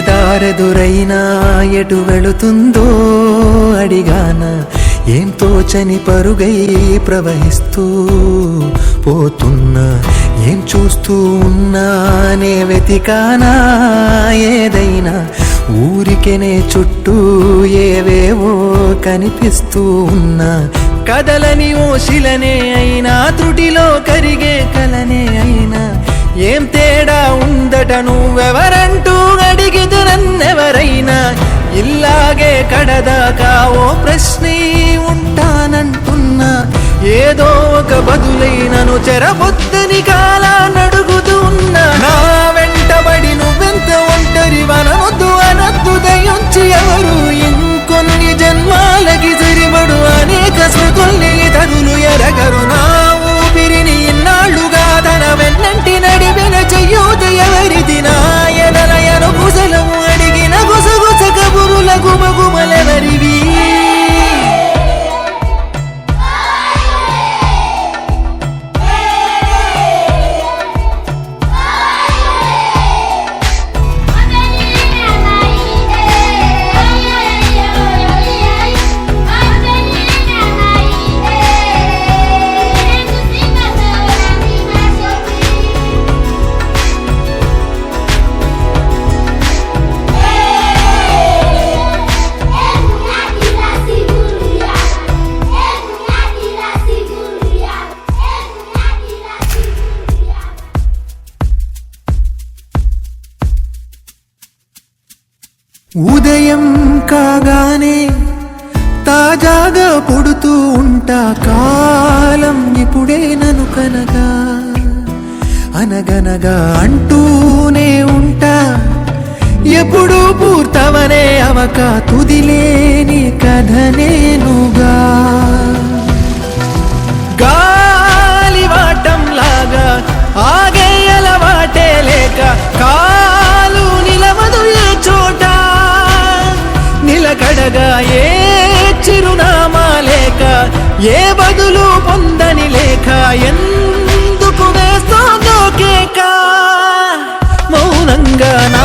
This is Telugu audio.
దారెదురైనా ఎటు వెళుతుందో అడిగాన. ఏం తోచని పరుగై ప్రవహిస్తూ పోతున్నా. ఏం చూస్తూ ఉన్నానే వెతికానా ఏదైనా. ఊరికెనే చుట్టూ ఏవేవో కనిపిస్తూ ఉన్నా. కదలని ఓశిలనే అయినా త్రుటిలో కరిగే కలనే అయినా. ఏం తేడా ఉందట నువ్వెవరంటూ ఇల్లాగే కడదాకా ఓ ప్రశ్నే ఉంటానంటున్నా. ఏదో ఒక బదులైనను చెరబొద్దని కాలా నడుగుతూ ఉన్నా నా వెంటబడి నువ్వెంత ఒంటరి వనవద్దు అనద్దు దయించి ఎవరు ఇంకొన్ని జన్మాలకి సరిపడు అనేక స్మృతుల్ని తదులు ఎరగరు. ఉదయం కాగానే తాజాగా పుడుతూ ఉంటా కాలం ఇప్పుడే నను కనగా. అనగనగా అంటూనే ఉంటా. ఎప్పుడూ పూర్తవనే అవక తుదిలేని కడగా ఏ చిరునామా లేక ఏ బదులు పొందని లేక ఎందుకు వేస్తోందో కేక? మౌనంగా నా